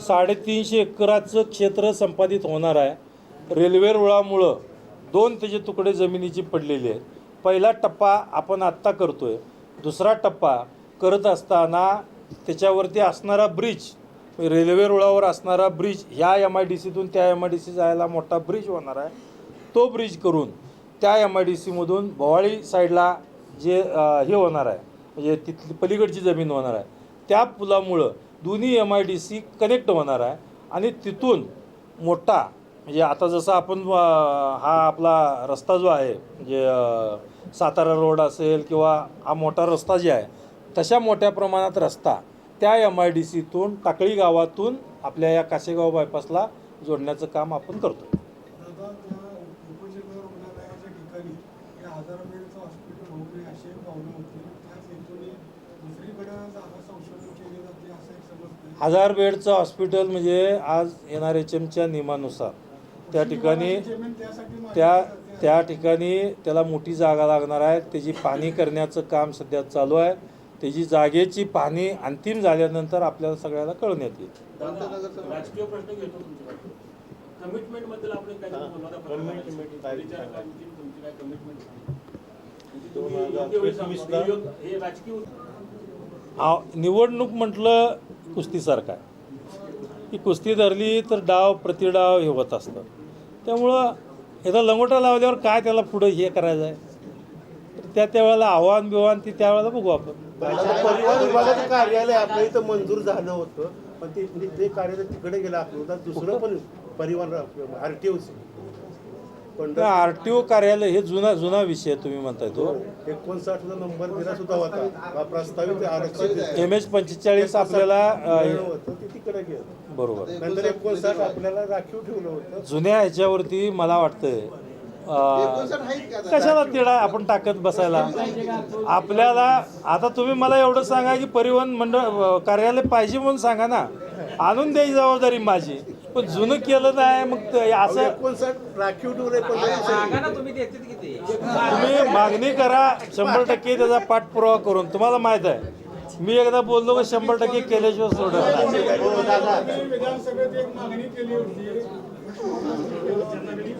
साडेतीनशे एकराचं क्षेत्र संपादित होणार आहे. रेल्वे रुळामुळं दोन त्याचे तुकडे जमिनीची पडलेले आहेत. पहिला टप्पा आपण आत्ता करतो आहे दुसरा टप्पा करत असताना त्याच्यावरती असणारा ब्रिज रेल्वे रुळावर असणारा ब्रिज ह्या एम आय डी सीतून त्या एम आय डी सी जायला मोठा ब्रिज होणार आहे. तो ब्रिज करून त्या एम आय डी सीमधून भवाळी साईडला जे हे होणार आहे. म्हणजे तिथली पलीकडची जमीन होणार आहे. त्या पुलामुळं दोन्ही M I D C connect होणार आहे. आणि तिथून मोठा म्हणजे आता जसं आपण हा आपला रस्ता जो आहे म्हणजे सातारा रोड असेल किंवा हा मोठा रस्ता जे आहे तशा मोठ्या प्रमाणात रस्ता त्या एम आय डी सीतून टाकळी गावातून आपल्या या कासेगाव बायपासला जोडण्याचं काम आपण करतो ठिकाणी हॉस्पिटल हजार बेडचं हॉस्पिटल म्हणजे आज एन आर एच एमच्या नियमानुसार. त्या ठिकाणी त्या. त्या ठिकाणी त्याला मोठी जागा लागणार आहे. त्याची पाहणी करण्याचं काम सध्या चालू आहे. त्याची जागेची पाहणी अंतिम झाल्यानंतर आपल्याला सगळ्याला कळण्यात येईल. आव निवडणूक म्हटलं कुस्तीसारखं आहे. की कुस्ती धरली तर डाव प्रतिडाव हे होत असतं. त्यामुळं एकदा लंगोटा लावल्यावर काय त्याला पुढं हे करायचं आहे? तर त्या त्यावेळेला आव्हान बिव्हान ती त्यावेळेला बघू आपण. परिवहन विभागाचं कार्यालय आपल्या इथं मंजूर झालं होतं. पण ते म्हणजे ते कार्यालय तिकडे गेलं आपलं. दुसरं पण परिवहन आरटीओ पण आर टी ओ कार्यालय हे जुना जुना विषय आहे तुम्ही म्हणताय तो. एकोणसाठचा नंबर दिला सुद्धा होता. हा प्रस्तावित आरक्षित एम एच पंचेचाळीस आपल्याला तिकडे गेलं. बरोबर. नंतर एकोणसाठ आपल्याला राखीव ठेवलं होतं. जुन्या ह्याच्यावरती मला वाटतंय कशाला तिडा आपण टाकत बसायला? आपल्याला आता तुम्ही मला एवढं सांगा की परिवहन मंडळ कार्यालय पाहिजे म्हणून सांगा ना. आणून द्यायची जबाबदारी माझी. पण जुनं केलं नाही मग ते असं एकोणसाठ राखीव तुम्ही देतात किती? तुम्ही मागणी करा शंभर टक्के त्याचा पाठपुरावा करून. तुम्हाला माहीत आहे मी एकदा बोललो की शंभर टक्के केल्याशिवाय सोडत नाही.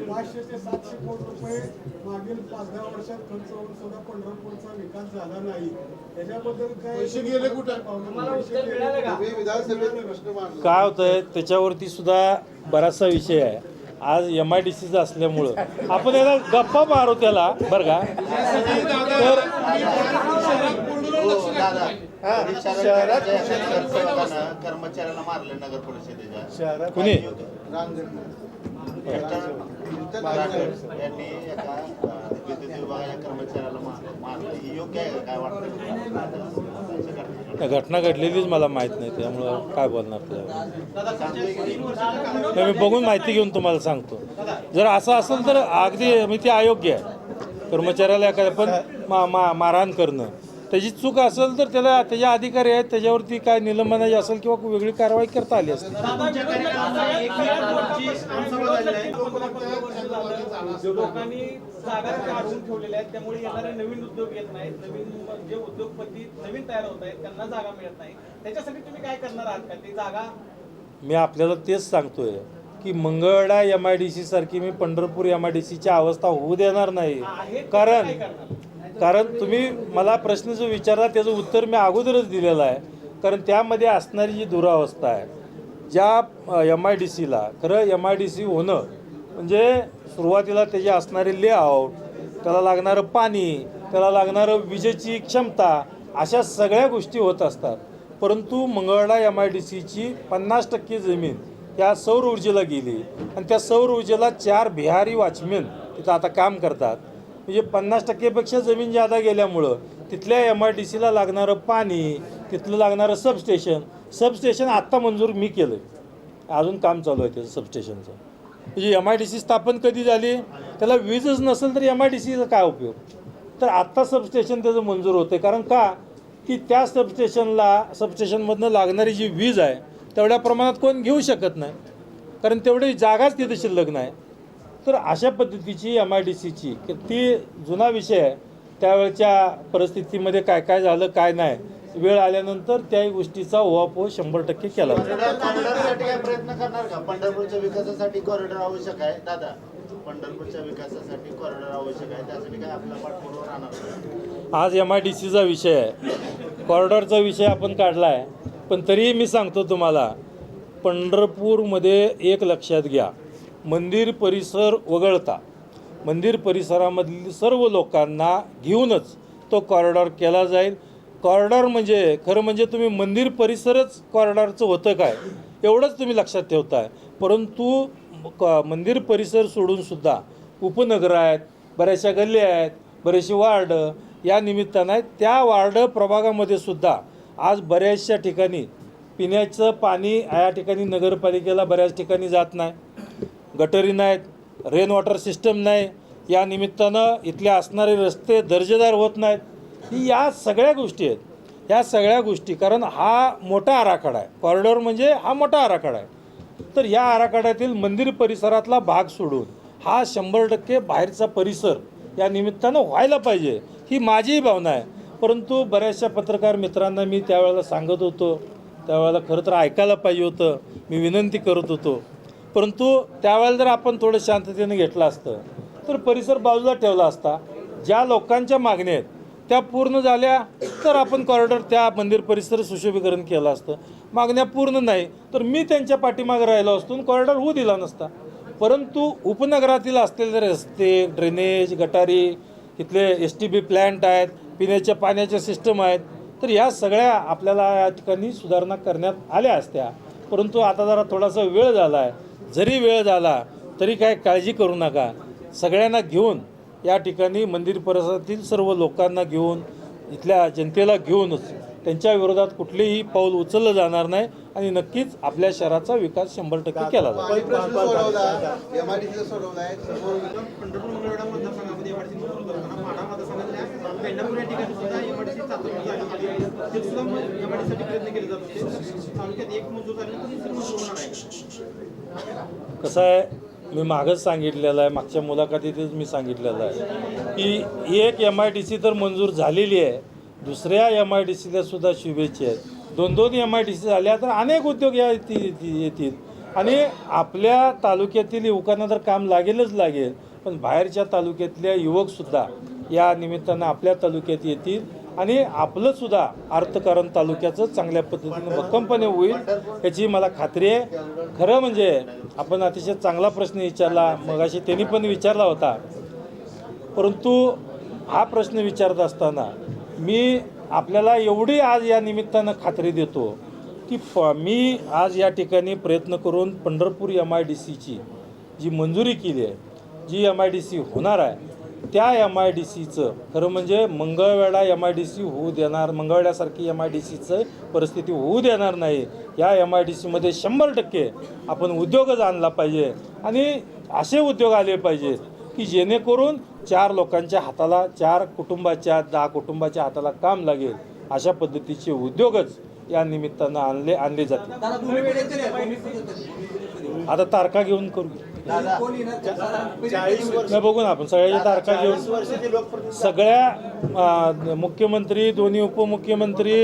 पाचशे ते सातशे कोटी रुपये मागील पाच दहा वर्षात खर्च होऊन सुद्धा पंढरपूरचा विकास झाला नाही त्याच्याबद्दल काय पैसे गेले कुठे? तुम्हाला उत्तर मिळालं का? विधानसभेत काय होतंय त्याच्यावरती सुद्धा बराचसा विषय आहे. आज एम आय डी सीचा असल्यामुळं. आपण याला गप्पा मारू त्याला बरं का? तर शहरात कर्मचाऱ्याला मारले नगर परिषदेच्या. शहरात कुणी यांनी एका विद्युत विभागाच्या कर्मचाऱ्याला मारलं योग्य आहे काय वाटतं त्या घटना घडलेलीच मला माहीत नाही त्यामुळं काय बोलणार त्याच्यावर. मी बघून माहिती घेऊन तुम्हाला सांगतो. जर असं असेल तर अगदी मी ते अयोग्य आहे. कर्मचाऱ्याला एखाद्या पण मा मा मारहाण करणं. त्याची चूक असेल तर त्याला त्याच्या अधिकारी आहेत त्याच्यावरती काय निलंबनाची असेल किंवा वेगळी कारवाई करता आली असते. लोकांनी जागा काढून ठेवलेल्या आहेत त्यामुळे येणारे नवीन उद्योग येत नाहीत नवीन जे उद्योगपती नवीन तयार होत आहेत त्यांना जागा मिळत नाही. त्याच्यासाठी तुम्ही काय करणार आहात का? ती जागा? मी आपल्याला तेच सांगतोय की Mangalwedha M I D C सारखी मी पंढरपूर एम आय डी सीची अवस्था होऊ देणार नाही. कारण कारण तुम्ही मला प्रश्न जो विचारला त्याचं उत्तर मी अगोदरच दिलेलं आहे. कारण त्यामध्ये असणारी जी दुरावस्था आहे ज्या एम आय डी सीला खरं एम आय डी सी होणं म्हणजे सुरुवातीला त्याचे असणारे लेआउट त्याला लागणारं पाणी त्याला लागणारं विजेची क्षमता अशा सगळ्या गोष्टी होत असतात. परंतु मंगळवेढा एम आय डी सीची पन्नास टक्के जमीन त्या सौर ऊर्जेला गेली आणि त्या सौर ऊर्जेला चार बिहारी वॉचमेन तिथं आता काम करतात. म्हणजे पन्नास टक्केपेक्षा जमीन जादा गेल्यामुळं तिथल्या एम आय डी सीला लागणारं पाणी तिथलं लागणारं सबस्टेशन सबस्टेशन आत्ता मंजूर मी केलं आहे अजून काम चालू आहे त्याचं सबस्टेशनचं म्हणजे एम आय डी सी स्थापन कधी झाली? त्याला वीजच नसेल तर एम आय डी सीचा काय उपयोग? तर आत्ता सबस्टेशन त्याचं मंजूर होतं कारण का? की त्या सबस्टेशनला सबस्टेशनमधनं लागणारी जी वीज आहे तेवढ्या प्रमाणात कोण घेऊ शकत नाही. कारण तेवढी जागाच तिथे शिल्लक नाही. तर अशा पद्धतीची एम आय डी सीची की ती जुना विषय आहे. त्यावेळच्या परिस्थितीमध्ये काय काय झालं काय नाही वेळ आल्यानंतर त्या गोष्टीचा ओहापोह शंभर टक्के केला जाईल. कॉरिडॉरसाठी काय प्रयत्न करणार का? पंढरपूरच्या विकासासाठी कॉरिडॉर आवश्यक आहे. दादा पंढरपूरच्या विकासासाठी कॉरिडॉर आवश्यक आहे. त्यासाठी काय आपला पाठपुरावा राहणार का? आज एम आय डी सीचा विषय आहे. कॉरिडॉरचा विषय आपण काढला आहे पण तरीही मी सांगतो तुम्हाला पंढरपूरमध्ये एक लक्षात घ्या. मंदिर परिसर वगळता. मंदिर परिसरामधील सर्व लोकांना घेऊनच तो कॉरिडॉर केला जाईल. कॉरिडॉर म्हणजे खरं म्हणजे तुम्ही मंदिर परिसरच कॉरिडॉरचं होतं काय? एवढंच तुम्ही लक्षात ठेवताय. परंतु मंदिर परिसर सोडूनसुद्धा उपनगरं आहेत बऱ्याचशा गल्ल्या आहेत बरेचसे वार्ड या निमित्तानं आहेत. त्या वार्ड प्रभागामध्ये सुद्धा आज बऱ्याचशा ठिकाणी पिण्याचं पाणी या ठिकाणी नगरपालिकेला बऱ्याच ठिकाणी जात नाही. गटरी नाहीत रेन वॉटर सिस्टम नाही. या निमित्तानं इथले असणारे रस्ते दर्जेदार होत नाहीत. ही या सगळ्या गोष्टी आहेत. या सगळ्या गोष्टी कारण हा मोठा आराखडा आहे. कॉरिडॉर म्हणजे हा मोठा आराखडा आहे. तर या आराखड्यातील मंदिर परिसरातला भाग सोडून हा शंभर टक्के बाहेरचा परिसर या निमित्तानं व्हायला पाहिजे ही माझीही भावना आहे. परंतु बऱ्याचशा पत्रकार मित्रांना मी त्यावेळेला सांगत होतो त्यावेळेला खरं तर ऐकायला पाहिजे होतं. मी विनंती करत होतो परंतु त्यावेळेला जर आपण थोडं शांततेने घेतलं असतं तर परिसर बाजूला ठेवला असता ज्या लोकांच्या मागण्या आहेत त्या पूर्ण झाल्या तर आपण कॉरिडॉर त्या मंदिर परिसर सुशोभीकरण केलं असतं. मागण्या पूर्ण नाही तर मी त्यांच्या पाठीमागे राहिलो असतो कॉरिडॉर होऊ दिला नसता. परंतु उपनगरातील असलेले रस्ते ड्रेनेज गटारी इथले एस टी बी प्लॅन्ट आहेत पिण्याच्या पाण्याच्या सिस्टम आहेत तर या सगळ्या आपल्याला या ठिकाणी सुधारणा करण्यात आल्या असत्या. परंतु आता जरा थोडासा वेळ झाला आहे जरी वेळ झाला तरी काय काळजी करू नका. सगळ्यांना घेऊन या ठिकाणी मंदिर परिसरातील सर्व लोकांना घेऊन इथल्या जनतेला घेऊनच त्यांच्या विरोधात कुठलेही पाऊल उचललं जाणार नाही आणि नक्कीच आपल्या शहराचा विकास शंभर टक्के केला जात कसं आहे मी मागच सांगितलेलं आहे मागच्या मुलाखतीतच मी सांगितलेलं आहे की एक एम आय डी सी तर मंजूर झालेली आहे. दुसऱ्या एम आय डी सीला सुद्धा शुभेच्छा आहेत. दोन दोन एम आय डी सी झाल्या तर अनेक उद्योग या येतील. आणि आपल्या तालुक्यातील युवकांना तर काम लागेलच लागेल पण बाहेरच्या तालुक्यातल्या युवकसुद्धा या निमित्तानं आपल्या तालुक्यात येतील. आणि आपलंसुद्धा अर्थकारण तालुक्याचं चांगल्या पद्धतीनं भक्कमपणे होईल याची मला खात्री आहे. खरं म्हणजे आपण अतिशय चांगला प्रश्न विचारला मगाशी त्यांनी पण विचारला होता. परंतु हा प्रश्न विचारत असताना मी आपल्याला एवढी आज या निमित्तानं खात्री देतो की प मी आज या ठिकाणी प्रयत्न करून पंढरपूर एम आय डी सीची जी मंजुरी केली आहे जी एम आय डी सी होणार आहे त्या एम आय डी सीचं खरं म्हणजे Mangalwedha M I D C होऊ देणार मंगळवेढ्यासारखी एम आय डी सीचं परिस्थिती होऊ देणार नाही. या एम आय डी सीमध्ये शंभर टक्के आपण उद्योगच आणला पाहिजे आणि असे उद्योग आले पाहिजेत की जेणेकरून चार लोकांच्या हाताला चार कुटुंबाच्या दहा कुटुंबाच्या हाताला काम लागेल. अशा पद्धतीचे उद्योगच या निमित्तानं आणले आणले जातील आता तारखा घेऊन करू. चाळीस वर्ष. नाही बघू ना आपण सगळ्याच्या तारखा घेऊन. सगळ्या मुख्यमंत्री दोन्ही उपमुख्यमंत्री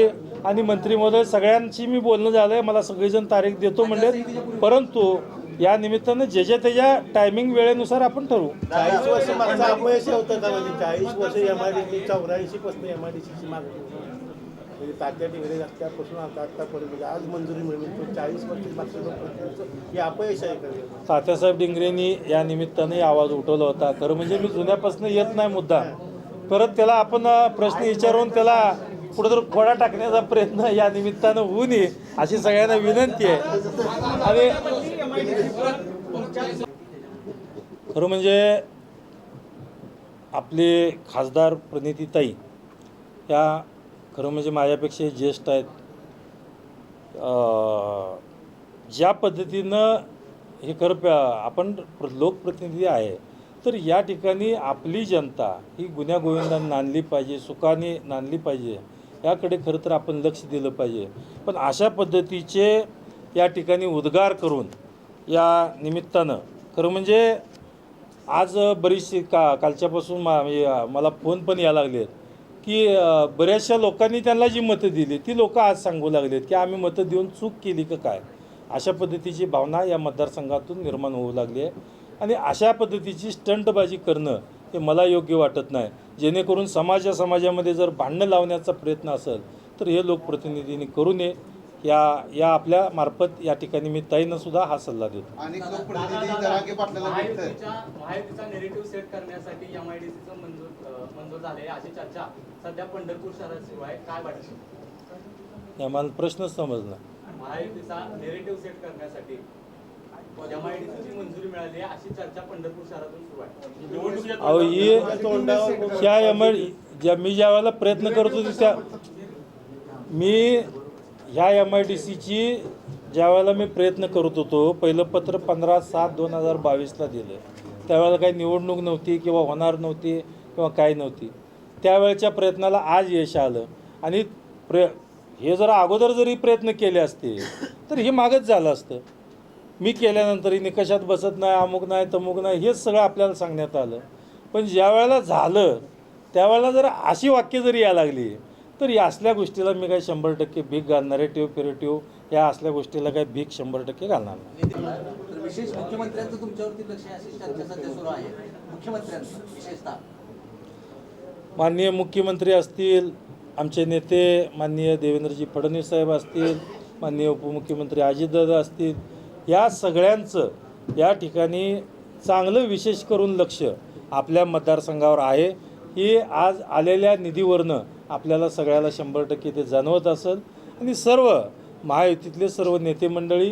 आणि मंत्री महोदय सगळ्यांशी मी बोलणं झालं आहे मला सगळेजण तारीख देतो म्हणले परंतु या निमित्तानं ज्याच्या त्याच्या टायमिंग वेळेनुसार आपण ठरवू. चाळीस वर्ष मागचं अपयश होतं का चाळीस वर्ष एम आय डी सी चौऱ्याऐंशी पासून एम आय डी सीची मागणी. म्हणजे तात्या डिग्री असल्यापासून आता आत्तापर्यंत. आज मंजुरी मिळली तो चाळीस वर्ष मागचं हे अपयश आहे तात्यासाहेब डिंगरेंनी या निमित्ताने आवाज उठवला होता. खरं म्हणजे मी जुन्यापासून येत नाही मुद्दा. परत त्याला आपण प्रश्न विचारून त्याला कुठंतरी खोडा टाकण्याचा प्रयत्न या निमित्तानं होऊ नये अशी सगळ्यांना विनंती आहे. आणि खरं म्हणजे आपले खासदार प्रणितीताई या खरं म्हणजे माझ्यापेक्षा ज्येष्ठ आहेत. ज्या पद्धतीनं हे खरं प- आपण प्र- लोकप्रतिनिधी आहे तर या ठिकाणी आपली जनता ही गुन्ह्यागोविंदाने नांदली पाहिजे सुखाने नांदली पाहिजे याकडे खरं तर आपण लक्ष दिलं पाहिजे. पण अशा पद्धतीचे या ठिकाणी उद्गार करून या निमित्तानं खरं म्हणजे आज बरीचशी का कालच्यापासून मा म्हणजे मला फोन पण यायला लागले आहेत की बऱ्याचशा लोकांनी त्यांना जी मतं दिली ती लोक आज सांगू लागलेत की आम्ही मतं देऊन चूक केली का काय? अशा पद्धतीची भावना या मतदारसंघातून निर्माण होऊ लागली आहे. आणि अशा पद्धतीची स्टंटबाजी करणं हे मला योग्य वाटत नाही. जेणेकरून समाजा समाजामध्ये जर भांडणं लावण्याचा प्रयत्न असेल तर हे लोकप्रतिनिधींनी करू नये. या या आपल्या मार्फत या ठिकाणी मी ताईंना सुद्धा हा सल्ला देतो. अनेक लोकप्रतिनिधी जरांगे पाटलाला भेटतात महायुतीच्या महायुतीचा नेरेटिव्ह सेट करण्यासाठी एम आय डी सीचं मंजूर अं, मंजूर झाले अशी चर्चा सध्या पंढरपूर शहरात सुरू आहे काय वाटतं? हे मला प्रश्नच समजला. महायुतीचा नेरेटिव्ह सेट करण्यासाठी अहो ही मी ज्या वेळेला प्रयत्न करत होतो त्या मी ह्या एम आय डी सीची ज्या वेळेला मी प्रयत्न करत होतो पहिलं पत्र पंधरा सात दोन हजार बावीसला दिलं. त्यावेळेला काही निवडणूक नव्हती किंवा होणार नव्हती किंवा काही नव्हती. त्यावेळेच्या प्रयत्नाला आज यश आलं. आणि प्र हे जर अगोदर जरी प्रयत्न केले असते तर हे मागच झालं असतं. मी केल्यानंतर निकषात बसत नाही अमुक नाही तमुक नाही हेच सगळं आपल्याला सांगण्यात आलं. पण ज्या वेळेला झालं त्यावेळेला जर अशी वाक्य जरी यायला लागली तर या असल्या गोष्टीला मी काही शंभर टक्के भीक घालणार आहे टिव या असल्या गोष्टीला काही भीक शंभर टक्के घालणार नाही. विशेष मुख्यमंत्र्यांचं तुमच्यावरती लक्ष आहे अशी चर्चा सध्या सुरू आहे. मुख्यमंत्र्यांचं विशेषतः. माननीय मुख्यमंत्री असतील आमचे नेते माननीय देवेंद्रजी फडणवीस साहेब असतील माननीय उपमुख्यमंत्री अजितदादा असतील या सगळ्यांचं या ठिकाणी चांगलं विशेष करून लक्ष आपल्या मतदारसंघावर आहे. ही आज आलेल्या निधीवरनं आपल्याला सगळ्याला शंभर टक्के ते जाणवत असेल. आणि सर्व महायुतीतले सर्व नेते मंडळी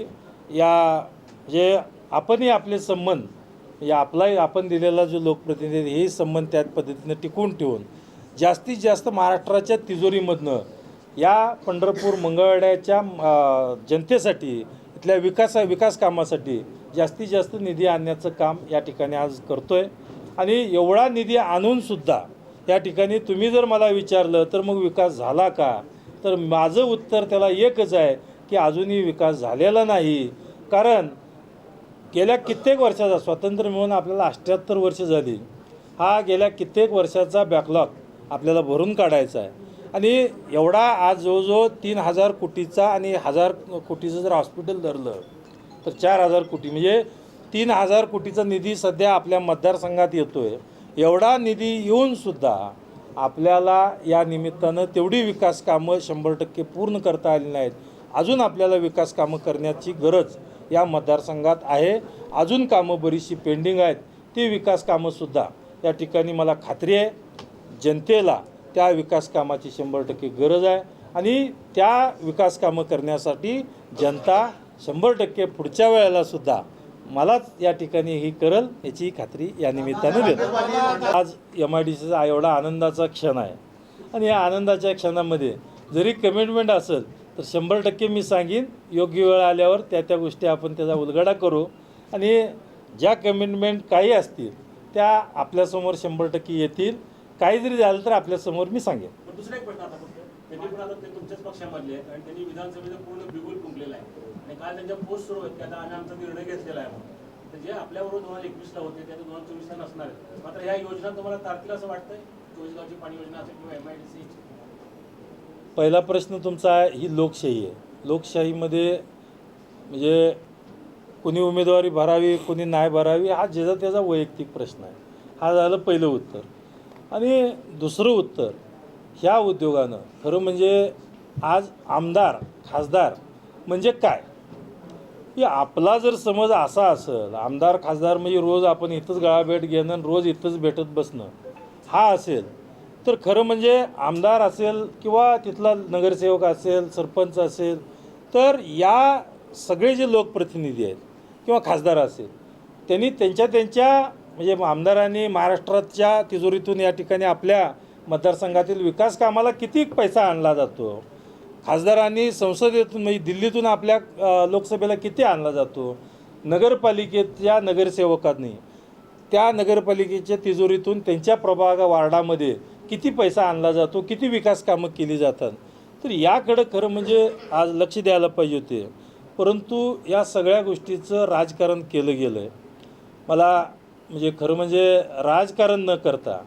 या जे आपणही आपले संबंध या आपलाही आपण दिलेला जो लोकप्रतिनिधी हेही संबंध त्या पद्धतीनं टिकवून ठेवून जास्तीत जास्त महाराष्ट्राच्या तिजोरीमधनं या पंढरपूर मंगळवाड्याच्या जनतेसाठी इथल्या विकासा विकास कामासाठी जास्तीत जास्त निधी आणण्याचं काम या ठिकाणी आज करतो आहे आणि एवढा निधी आणूनसुद्धा या ठिकाणी तुम्ही जर मला विचारलं तर मग विकास झाला का? तर माझं उत्तर त्याला एकच आहे की अजूनही विकास झालेला नाही. कारण गेल्या कित्येक वर्षाचा स्वातंत्र्य मिळून आपल्याला अठ्ठ्याहत्तर वर्ष झाली. हा गेल्या कित्येक वर्षाचा बॅकलॉग आपल्याला भरून काढायचा आहे. आणि एवढा आज जवळजवळ तीन हजार कोटीचा आणि हजार कोटीचं जर हॉस्पिटल धरलं तर चार हजार कोटी म्हणजे तीन हजार कोटीचा निधी सध्या आपल्या मतदारसंघात येतो आहे एवढा निधी येऊनसुद्धा आपल्याला या निमित्तानं तेवढी विकास कामं शंभर टक्के पूर्ण करता आली नाहीत. अजून आपल्याला विकास कामं करण्याची गरज या मतदारसंघात आहे. अजून कामं बरीचशी पेंडिंग आहेत. ती विकास कामंसुद्धा या ठिकाणी मला खात्री आहे. जनतेला त्या विकास कामाची शंभर टक्के गरज आहे आणि त्या विकास कामं करण्यासाठी जनता शंभर टक्के पुढच्या वेळेलासुद्धा मलाच या ठिकाणी ही करल याची खात्री या निमित्ताने देतो. आज एम आय डी सीचा एवढा आनंदाचा क्षण आहे. आणि या आनंदाच्या क्षणामध्ये जरी कमिटमेंट असेल तर शंभर टक्के मी सांगेन योग्य वेळ आल्यावर त्या त्या गोष्टी आपण त्याचा उलगडा करू. आणि ज्या कमिटमेंट काही असतील त्या आपल्यासमोर शंभर टक्के येतील. काही जरी झालं तर आपल्यासमोर मी सांगेन. दुसरा एक प्रश्न आता फक्त त्यांनी पण आता ते तुमच्याच पक्षामधले आहेत आणि त्यांनी विधानसभेचं पूर्ण बिगुल फुंकलेलं आहे. काल त्यांच्या पोस्ट सुरू आहेत की आता आम्ही आमचा निर्णय घेतलेला आहे म्हणून. तर जे आपल्याबरोबर दोन हजार एकवीसला होते ते दोन हजार चोवीसला नसणार आहेत. मात्र ह्या योजना तुम्हाला तारखेला असं वाटतंय? चोवीसगावची पाणी योजना असेल किंवा एम आय डी सी पहिला प्रश्न तुमचा ही लोकशाही आहे. लोकशाहीमध्ये म्हणजे कुणी उमेदवारी भरावी कुणी नाही भरावी हा ज्याचा त्याचा वैयक्तिक प्रश्न आहे. हा झालं पहिलं उत्तर. आणि दुसरं उत्तर ह्या उद्योगानं खरं म्हणजे आज आमदार खासदार म्हणजे काय? की आपला जर समज असा असेल आमदार खासदार म्हणजे रोज आपण इथंच गळाभेट घेणं आणि रोज इथंच भेटत बसणं हा असेल तर खरं म्हणजे आमदार असेल किंवा तिथला नगरसेवक असेल सरपंच असेल तर या सगळे जे लोकप्रतिनिधी आहेत किंवा खासदार असेल त्यांनी त्यांच्या त्यांच्या म्हणजे आमदारांनी महाराष्ट्राच्या तिजोरीतून या ठिकाणी आपल्या मतदारसंघातील विकास कामाला किती पैसा आणला जातो? खासदारांनी संसदेतून म्हणजे दिल्लीतून आपल्या लोकसभेला किती आणला जातो? नगरपालिकेच्या नगरसेवकांनी. त्या नगरपालिकेच्या तिजोरीतून त्यांच्या प्रभाग वार्डामध्ये किती पैसा आणला जातो? किती विकास कामं केली जातात? तर याकडं खरं म्हणजे आज लक्ष द्यायला पाहिजे होते. परंतु या सगळ्या गोष्टीचं राजकारण केलं गेलं आहे मला म्हणजे खरं म्हणजे राजकारण न करता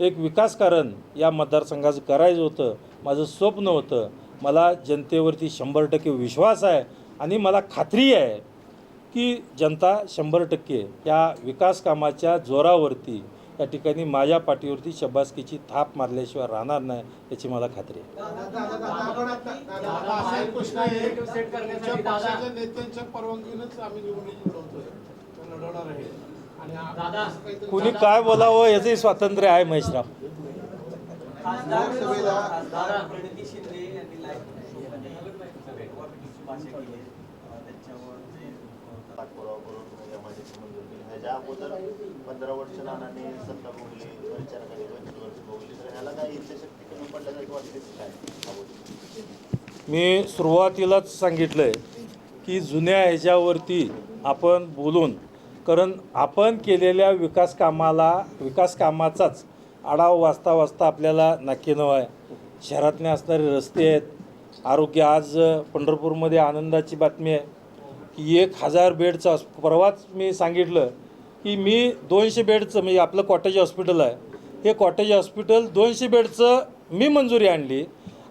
एक विकासकारण या मतदारसंघाचं करायचं होतं. माझं स्वप्न होतं. मला जनतेवरती शंभर टक्के विश्वास आहे आणि मला खात्री आहे की जनता शंभर टक्के या विकास कामाच्या जोरावरती या ठिकाणी माझ्या पाठीवरती शबासकीची थाप मारल्याशिवाय राहणार नाही याची मला खात्री आहे कुणी काय बोलावं याचंही स्वातंत्र्य आहे महेशराव लोकसभेला खासदार प्रणिती शिंदे यांनी लाईव्ह कॉमेडीची भाषा केली अं, त्यांच्यावर जे अं, पाठपुरावा करून एमआयडीसी मंजूर केली. ह्याच्या अगोदर पंधरा वर्ष नानाने सत्ता भोगली पंचवीस वर्ष भोगली तर ह्याला काय इच्छाशक्ती कमी वाटते काय मी सुरुवातीलाच सांगितलं आहे की जुन्या ह्याच्यावरती आपण बोलून कारण आपण केलेल्या विकास कामाला विकास कामाचाच आढावा वाचता वाचता आपल्याला नक्की नाकेनव आहे शहरातले असणारे रस्ते आहेत आरोग्य आज पंढरपूरमध्ये आनंदाची बातमी आहे की एक हजार बेडचा परवाच मी सांगितलं की मी दोनशे बेडचं म्हणजे आपलं कॉटेज हॉस्पिटल आहे. हे कॉटेज हॉस्पिटल दोनशे बेडचं मी मंजुरी आणली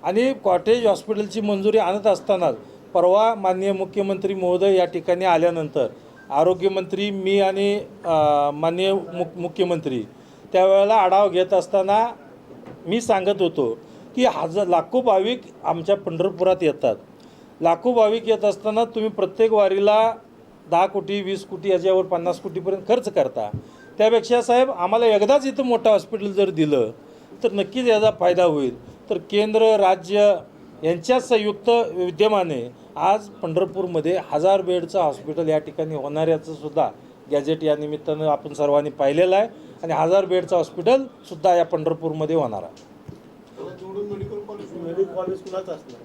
आणि कॉटेज हॉस्पिटलची मंजुरी आणत असतानाच परवा माननीय मुख्यमंत्री महोदय या ठिकाणी आल्यानंतर आरोग्यमंत्री मी आणि माननीय मुख मुख्यमंत्री त्यावेळेला आढावा घेत असताना मी सांगत होतो की हजार लाखो भाविक आमच्या पंढरपुरात येतात. लाखो भाविक येत असताना तुम्ही प्रत्येक वारीला दहा कोटी वीस कोटी याच्यावर पन्नास कोटीपर्यंत खर्च करता. त्यापेक्षा साहेब आम्हाला एकदाच इथं मोठं हॉस्पिटल जर दिलं तर नक्कीच याचा फायदा होईल. तर केंद्र राज्य यांच्या संयुक्त विद्यमाने आज पंढरपूरमध्ये हजार बेडचं हॉस्पिटल या ठिकाणी होणाऱ्याचं सुद्धा गॅजेट या निमित्तानं आपण सर्वांनी पाहिलेलं आहे. आणि हजार बेडचं हॉस्पिटलसुद्धा या पंढरपूरमध्ये होणार आहे. मेडिकल कॉलेज कुणाच असणार?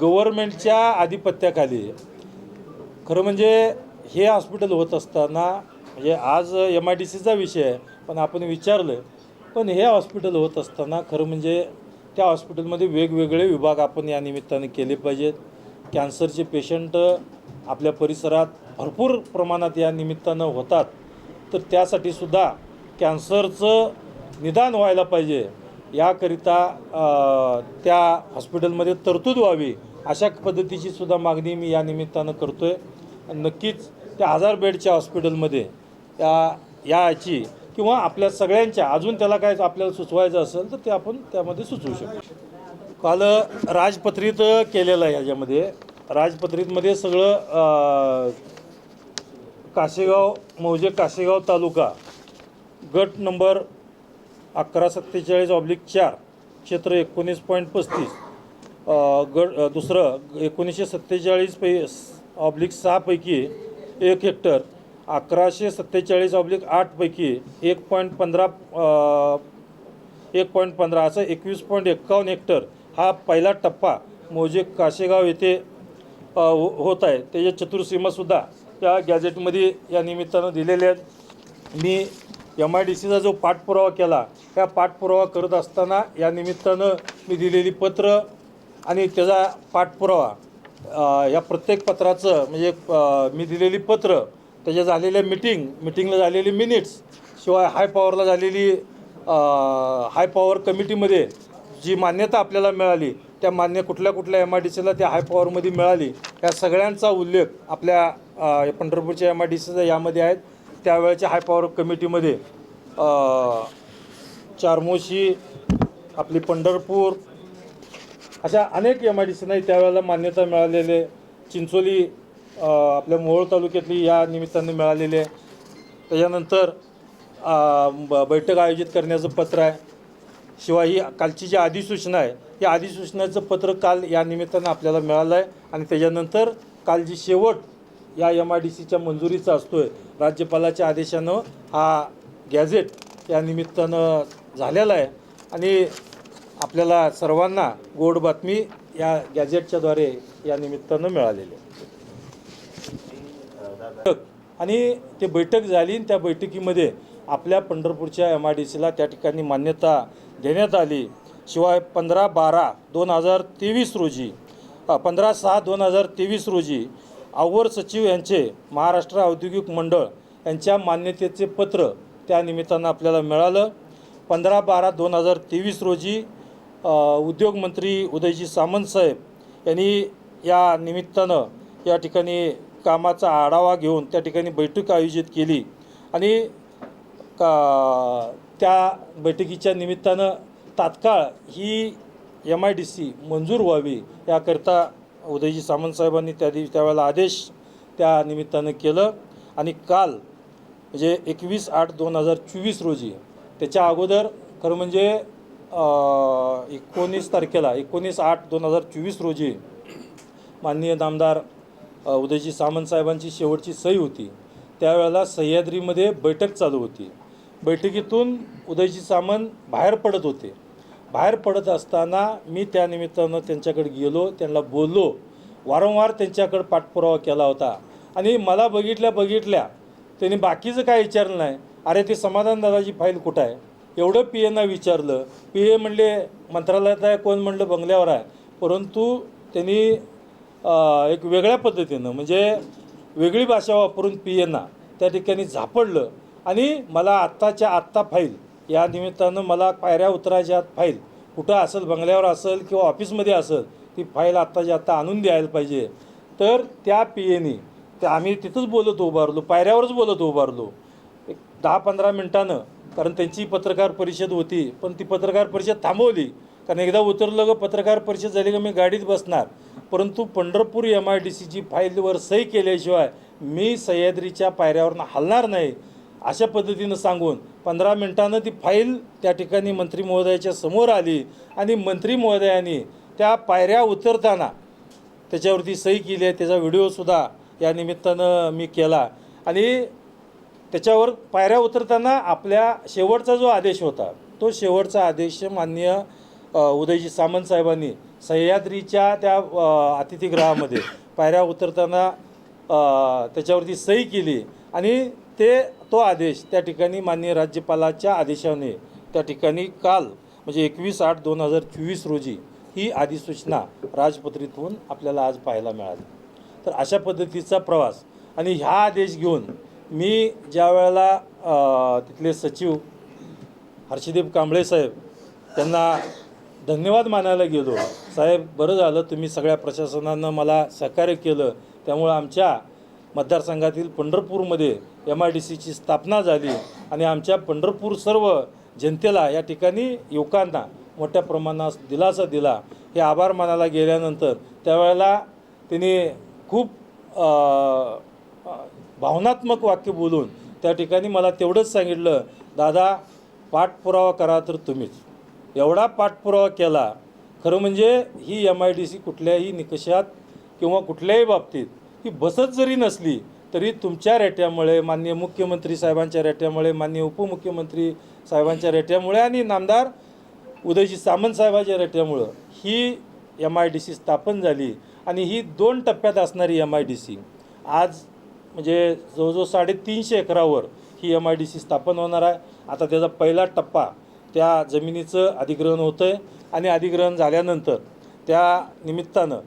गव्हर्नमेंटच्या आधिपत्याखाली खरं म्हणजे हे हॉस्पिटल होत असताना म्हणजे आज एम आय डी सीचा विषय आहे पण आपण विचारलं पण हे हॉस्पिटल होत असताना खरं म्हणजे त्या हॉस्पिटलमध्ये वेगवेगळे विभाग आपण या निमित्ताने केले पाहिजेत. कॅन्सरचे पेशंट आपल्या परिसरात भरपूर प्रमाणात या निमित्तानं होतात. तर त्यासाठी सुद्धा कॅन्सरचं निदान व्हायला पाहिजे. याकरिता त्या हॉस्पिटलमध्ये तरतूद व्हावी अशा पद्धतीची सुद्धा मागणी मी या निमित्तानं करतो आहे नक्कीच त्या हजार बेडच्या हॉस्पिटलमध्ये त्या याची किंवा आपल्या सगळ्यांच्या अजून त्याला काय आपल्याला सुचवायचं असेल तर ते आपण त्यामध्ये सुचवू शकतो. काल राजपत्रित केलेलं आहे ह्याच्यामध्ये राजपत्रितमध्ये सगळं काशेगाव मौजे काशेगाव तालुका गट नंबर अकरा सत्तेचाळीस ऑब्लिक चार क्षेत्र एकोणीस पॉईंट पस्तीस. गड दुसरं एकोणीसशे सत्तेचाळीस पै ऑब्लिक सहापैकी एक हेक्टर अकराशे सत्तेचाळीस ऑब्लिक आठपैकी एक पॉईंट पंधरा एक पॉईंट पंधरा असं एकवीस पॉईंट एक्कावन्न हेक्टर हा पहिला टप्पा मोजे काशेगाव येथे हो होत आहे. त्याच्या चतुर्सीमासुद्धा त्या गॅजेटमध्ये या निमित्तानं दिलेल्या आहेत. मी एम आय डी सीचा जो पाठपुरावा केला त्या पाठपुरावा करत असताना या निमित्तानं मी दिलेली पत्र आणि त्याचा पाठपुरावा या प्रत्येक पत्राचं म्हणजे मी दिलेली पत्र त्याच्या झालेल्या मिटिंग मिटिंगला झालेली मिनिट्स शिवाय हाय पॉवरला झालेली हाय पॉवर कमिटीमध्ये जी मान्यता आपल्याला मिळाली त्या मान्य कुठल्या कुठल्या एम आय डी सीला त्या हाय पॉवरमध्ये मिळाली या सगळ्यांचा उल्लेख आपल्या पंढरपूरच्या एम आय डी सीचा यामध्ये आहेत. त्यावेळेच्या हाय पॉवर कमिटीमध्ये चारमोशी आपली पंढरपूर अशा अनेक एम आय डी सी नाही त्यावेळेला मान्यता मिळालेले चिंचोली आपल्या मोहोळ तालुक्यातली या निमित्ताने मिळालेले. त्याच्यानंतर ब- बैठक आयोजित करण्याचं पत्र आहे. शिवाय ही कालची जी अधिसूचना आहे या अधिसूचनेचं पत्र काल या निमित्तानं आपल्याला मिळालं आहे आणि त्याच्यानंतर काल जी शेवट या एम आय डी सीच्या मंजुरीचा असतो आहे राज्यपालाच्या आदेशानं हा गॅझेट या निमित्तानं झालेला आहे. आणि आपल्याला सर्वांना गोड बातमी या गॅझेटच्याद्वारे या निमित्तानं मिळालेली आहे. आणि ते बैठक झाली आणि त्या बैठकीमध्ये आपल्या पंढरपूरच्या एम आय डी सीला त्या ठिकाणी मान्यता देण्यात आली. शिवाय पंधरा बारा दोन हजार तेवीस रोजी पंधरा सहा दोन हजार तेवीस रोजी अव्वर सचिव यांचे महाराष्ट्र औद्योगिक मंडळ यांच्या मान्यतेचे पत्र त्या निमित्तानं आपल्याला मिळालं. पंधरा बारा दोन हजार तेवीस रोजी उद्योगमंत्री उदयजी सामंत साहेब यांनी या निमित्तानं या ठिकाणी कामाचा आढावा घेऊन त्या ठिकाणी बैठक आयोजित केली आणि का त्या बैठकीच्या निमित्तानं तात्काळ ही एम आय डी सी मंजूर व्हावी याकरता उदयजी सामंत साहेबांनी त्या दिवशी त्यावेळेला आदेश त्या निमित्तानं केलं. आणि काल म्हणजे एकवीस आठ दोन हजार चोवीस रोजी त्याच्या अगोदर खरं म्हणजे एकोणीस तारखेला एकोणीस आठ दोन हजार चोवीस रोजी माननीय नामदार उदयजी सामंत साहेबांची शेवटची सही होती. त्यावेळेला सह्याद्रीमध्ये बैठक चालू होती. बैठकीतून उदयजी सामंत बाहेर पडत होते. बाहेर पडत असताना मी त्यानिमित्तानं त्यांच्याकडे गेलो त्यांना बोललो. वारंवार त्यांच्याकडे पाठपुरावा केला होता. आणि मला बघितल्या बघितल्या त्यांनी बाकीचं काय विचारलं नाही. अरे ते समाधान दादाची फाईल कुठं आहे? एवढं पी एना विचारलं. पी ए म्हणले मंत्रालयात आहे कोण म्हणलं बंगल्यावर आहे. परंतु त्यांनी एक वेगळ्या पद्धतीनं म्हणजे वेगळी भाषा वापरून पी एना त्या ठिकाणी झापडलं. आणि मला आत्ताच्या आत्ता फाईल या निमित्तानं मला पायऱ्या उतरायच्या आत फाईल कुठं असेल बंगल्यावर असेल किंवा ऑफिसमध्ये असेल ती फाईल आत्ताच्या आत्ता आणून द्यायला पाहिजे. तर त्या पी एने त्या आम्ही तिथंच बोलत उभारलो पायऱ्यावरच बोलत उभारलो. एक दहा पंधरा मिनटानं कारण त्यांची पत्रकार परिषद होती पण ती पत्रकार परिषद थांबवली. कारण एकदा उतरलं ग पत्रकार परिषद झाली का मी गाडीत बसणार. परंतु पंढरपूर एम आय डी सीची फाईलवर सही केल्याशिवाय मी सह्याद्रीच्या पायऱ्यावरून हलणार नाही. अशा पद्धतीनं सांगून पंधरा मिनटानं ती फाईल त्या ठिकाणी मंत्री महोदयाच्या समोर आली आणि मंत्री महोदयांनी त्या पायऱ्या उतरताना त्याच्यावरती सही केली आहे. त्याचा व्हिडिओसुद्धा या निमित्तानं मी केला. आणि त्याच्यावर पायऱ्या उतरताना आपल्या शेवटचा जो आदेश होता तो शेवटचा आदेश माननीय उदयजी सामंत साहेबांनी सह्याद्रीच्या त्या अतिथीगृहामध्ये पायऱ्या उतरताना त्याच्यावरती सही केली. आणि ते तो आदेश त्या ठिकाणी माननीय राज्यपालाच्या आदेशाने त्या ठिकाणी काल म्हणजे एकवीस आठ दोन हजार चोवीस रोजी ही अधिसूचना राजपत्रित होऊन आपल्याला आज पाहायला मिळाली. तर अशा पद्धतीचा प्रवास आणि ह्या आदेश घेऊन मी ज्या वेळेला तिथले सचिव हर्षदेव कांबळे साहेब त्यांना धन्यवाद मानायला गेलो साहेब बरं झालं तुम्ही सगळ्या प्रशासनानं मला सहकार्य केलं त्यामुळं आमच्या मतदारसंघातील पंढरपूरमध्ये एम आय डी सीची स्थापना झाली आणि आमच्या पंढरपूर सर्व जनतेला या ठिकाणी युवकांना मोठ्या प्रमाणात दिलासा दिला. हे आभार मानायला गेल्यानंतर त्यावेळेला त्यांनी खूप भावनात्मक वाक्य बोलून त्या ठिकाणी मला तेवढंच सांगितलं दादा पाठपुरावा करा तर तुम्हीच. एवढा पाठपुरावा केला खरं म्हणजे ही एम आय डी सी कुठल्याही निकषात किंवा कुठल्याही बाबतीत की बसत जरी नसली तरी तुमच्या रेट्यामुळे माननीय मुख्यमंत्री साहेबांच्या रेट्यामुळे माननीय उपमुख्यमंत्री साहेबांच्या रेट्यामुळे आणि नामदार उदयजी सामंत साहेबांच्या रेट्यामुळं ही एम आय डी सी स्थापन झाली आणि ही दोन टप्प्यात असणारी एम आय डी सी आज म्हणजे जवळजवळ साडेतीनशे एकरावर ही एम आय डी सी स्थापन होणार आहे. आता त्याचा पहिला टप्पा त्या जमिनीचं अधिग्रहण होतं आहे आणि अधिग्रहण झाल्यानंतर त्या निमित्तानं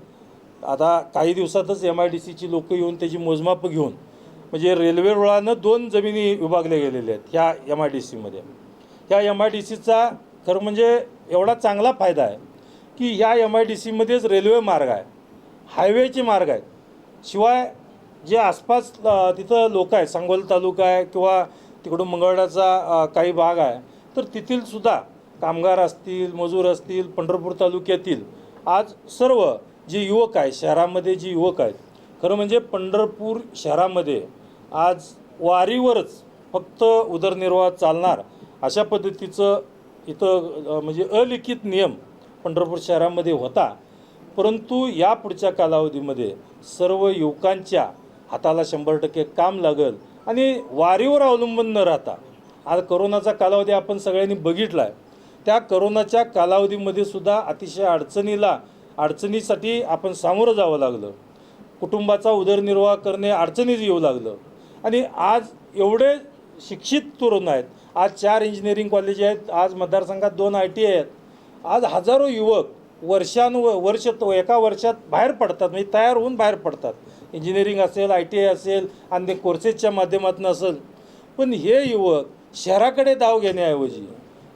आता काही दिवसातच एम आय डी सीची लोकं येऊन त्याची मोजमाप घेऊन म्हणजे रेल्वे रुळानं दोन जमिनी विभागल्या गेलेल्या आहेत ह्या एम आय डी सीमध्ये ह्या एम आय डी सीचा खरं म्हणजे एवढा चांगला फायदा आहे की ह्या एम आय डी सीमध्येच रेल्वे मार्ग आहे हायवेचे मार्ग आहेत. शिवाय जे आसपास तिथं लोक आहेत सांगोल तालुका आहे किंवा तिकडून मंगळवाडाचा काही भाग आहे तर तेथील सुद्धा कामगार असतील मजूर असतील पंढरपूर तालुक्यातील आज सर्व जे युवक आहे शहरामध्ये जे युवक आहेत खरं म्हणजे पंढरपूर शहरामध्ये आज वारीवरच फक्त उदरनिर्वाह चालणार अशा पद्धतीचं इथं म्हणजे अलिखित नियम पंढरपूर शहरामध्ये होता. परंतु या पुढच्या कालावधीमध्ये सर्व युवकांच्या हाताला शंभर टक्के काम लागल आणि वारीवर अवलंबून न राहता आज करोनाचा कालावधी आपण सगळ्यांनी बघितला आहे त्या करोनाच्या कालावधीमध्ये सुद्धा अतिशय अडचणीला अडचणीसाठी आपण सामोरं जावं लागलं. कुटुंबाचा उदरनिर्वाह करणे अडचणीत येऊ लागलं. आणि आज एवढे शिक्षित तरुण आहेत आज चार इंजिनिअरिंग कॉलेज आहेत आज मतदारसंघात दोन आय टी आहेत. आज हजारो युवक वर्षानु वर्ष एका वर्षात बाहेर पडतात म्हणजे तयार होऊन बाहेर पडतात. इंजिनिअरिंग असेल आय टी आय असेल आणि कोर्सेसच्या माध्यमातून असेल. पण हे युवक शहराकडे धाव घेण्याऐवजी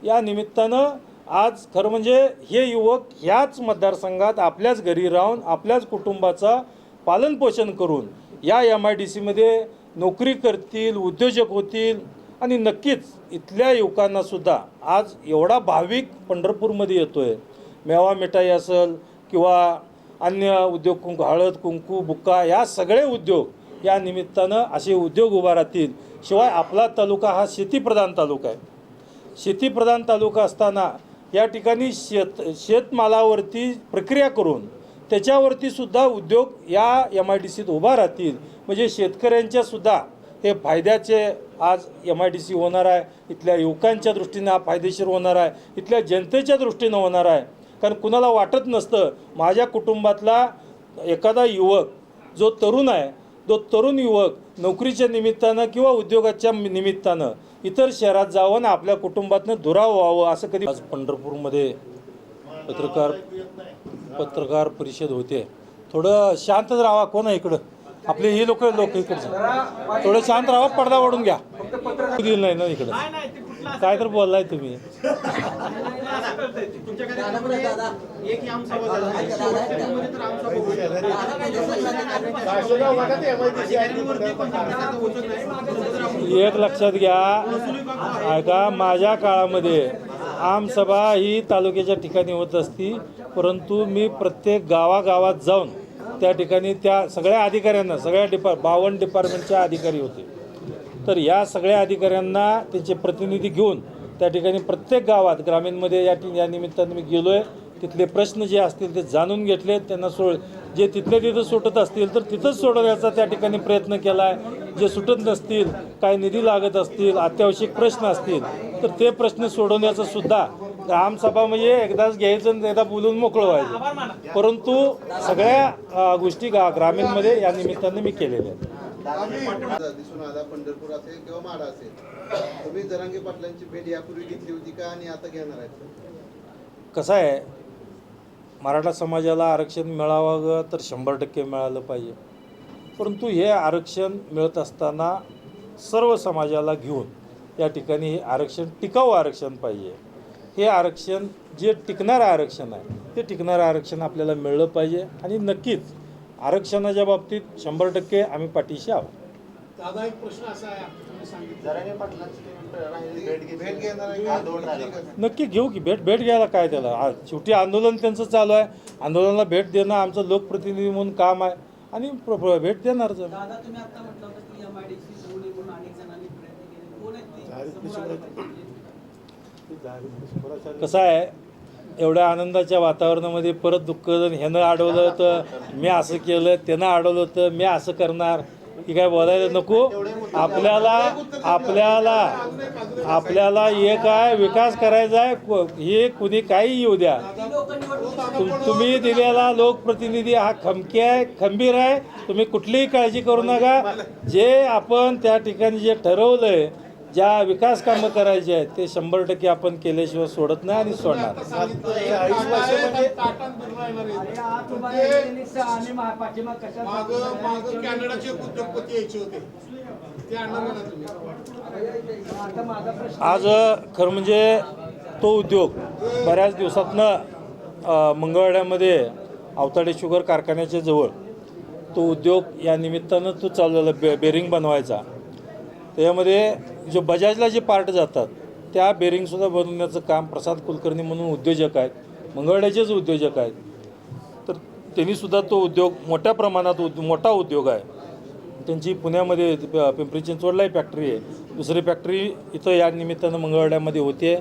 या निमित्तानं आज खरं म्हणजे हे युवक ह्याच मतदारसंघात आपल्याच घरी राहून आपल्याच कुटुंबाचा पालनपोषण करून या एम आय डी सीमध्ये नोकरी करतील उद्योजक होतील आणि नक्कीच इथल्या युवकांनासुद्धा आज एवढा भाविक पंढरपूरमध्ये येतो आहे मेवा मिठाई असेल किंवा अन्य उद्योग कुंकू हळद कुंकू बुक्का या सगळे उद्योग या निमित्तानं असे उद्योग उभा राहतील. शिवाय आपला तालुका हा शेतीप्रधान तालुका आहे. शेतीप्रधान तालुका असताना या ठिकाणी शेत शेतमालावरती प्रक्रिया करून त्याच्यावरती सुद्धा उद्योग या एम आय डी सीत उभा राहतील. म्हणजे शेतकऱ्यांच्या सुद्धा हे फायद्याचे आज एम आय डी सी होणार आहे. इथल्या युवकांच्या दृष्टीने हा फायदेशीर होणार आहे. इथल्या जनतेच्या दृष्टीनं होणार आहे. कारण कुणाला वाटत नसतं माझ्या कुटुंबातला एखादा युवक जो तरुण आहे तो तरुण युवक नोकरीच्या निमित्तानं किंवा उद्योगाच्या निमित्तानं इतर शहरात जावं आणि आपल्या कुटुंबातनं दुराव व्हावं असं कधी आज पंढरपूरमध्ये पत्रकार पत्रकार परिषद होते. थोडं शांतच राहा कोण आहे इकडं? आपले हे लोक लोक इकडचे थोडं शांत राहा पडदा वाढून घ्या. दिलं नाही ना इकडं. काय तर बोललाय तुम्ही एक आहे. एक लक्षात घ्या ऐका माझ्या काळामध्ये आमसभा ही तालुक्याच्या ठिकाणी होत असती परंतु मी प्रत्येक गावागावात जाऊन त्या ठिकाणी त्या सगळ्या अधिकाऱ्यांना सगळ्या डिपार्ट बावन्न डिपार्टमेंटच्या अधिकारी होते तर या सगळ्या अधिकाऱ्यांना त्यांचे प्रतिनिधी घेऊन त्या ठिकाणी प्रत्येक गावात ग्रामीणमध्ये या या निमित्तानं मी गेलो आहे तिथले प्रश्न जे असतील ते जाणून घेतले त्यांना सोड जे तिथल्या तिथं सुटत असतील तर तिथंच सोडवण्याचा त्या ठिकाणी प्रयत्न केला आहे जे सुटत नसतील काय निधी लागत असतील अत्यावश्यक प्रश्न असतील तर ते प्रश्न सोडवण्याचा सुद्धा ग्रामसभा म्हणजे एकदाच घ्यायचं आणि एकदा बोलून मोकळं व्हायचं. परंतु सगळ्या गोष्टी गा ग्रामीणमध्ये या निमित्तानं मी केलेल्या आहेत. दिसून आला पंढरपूर असेल किंवा माडा असेल. तुम्ही जरांगे पाटलांची भेट यापूर्वी घेतली होती का आणि आता घेणार आहेत? कसं आहे? मराठा समाजाला आरक्षण मिळावं तर शंभर टक्के मिळालं पाहिजे. परंतु हे आरक्षण मिळत असताना सर्व समाजाला घेऊन या ठिकाणी हे आरक्षण टिकाऊ आरक्षण पाहिजे. हे आरक्षण जे टिकणारं आरक्षण आहे ते ते आरक्षण आपल्याला मिळलं पाहिजे आणि नक्कीच आरक्षणाच्या बाबतीत शंभर टक्के आम्ही पाठीशी आहोत. दादा एक प्रश्न असा आहे तुम्ही सांगितलं? नक्की घेऊ की भेट भेट घ्यायला काय त्याला? आ- शेवटी आंदोलन त्यांचं चालू आहे. आंदोलनाला भेट देणं आमचं लोकप्रतिनिधी म्हणून काम आहे. आणि प्र- प्र- भेट देणारच आहे. दादा तुम्ही आता म्हटलं होतं की एमआयडीसी होऊ नये म्हणून अनेक जणांनी प्रयत्न केले. कोण आहेत झाली ती कृषी समोर आलं बैठक. पाहिजे. कसं आहे एवढ्या आनंदाच्या वातावरणामध्ये परत दुःख ह्यानं अडवलं होतं मी असं केलं त्यानं अडवलं होतं मी असं करणार. की काय बोलायला नको. आपल्याला आपल्याला आपल्याला एक आहे विकास करायचा आहे हे कुणी काही येऊ द्या. तुम- तुम्ही दिलेला लोकप्रतिनिधी हा खमकी आहे खंबीर आहे. तुम्ही कुठलीही काळजी करू नका. जे आपण त्या ठिकाणी जे ठरवलंय ज्या विकास कामं करायचे आहेत ते शंभर टक्के आपण केल्याशिवाय सोडत नाही आणि सोडणार आज खरं म्हणजे तो उद्योग बऱ्याच दिवसातनं मंगळवाड्यामध्ये अवताडे शुगर कारखान्याच्या जवळ तो उद्योग या निमित्तानं तो चाललेला बे बेरिंग बनवायचा. त्यामध्ये जो बजाजला जे पार्ट जातात त्या बेरिंगसुद्धा बनवण्याचं काम प्रसाद कुलकर्णी म्हणून उद्योजक आहेत मंगळवाड्याचेच उद्योजक आहेत. तर त्यांनीसुद्धा तो उद्योग मोठ्या प्रमाणात उद मोठा उद्योग आहे. त्यांची पुण्यामध्ये प- पिंपरी चिंचवडलाही फॅक्टरी आहे. दुसरी फॅक्टरी इथं या निमित्तानं मंगळवाड्यामध्ये होते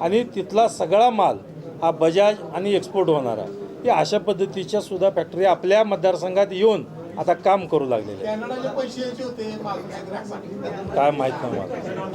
आणि तिथला सगळा माल हा बजाज आणि एक्सपोर्ट होणार आहे. हे अशा पद्धतीच्या सुद्धा फॅक्टरी आपल्या मतदारसंघात येऊन आता काम करू लागलेले काय माहीत नाही मला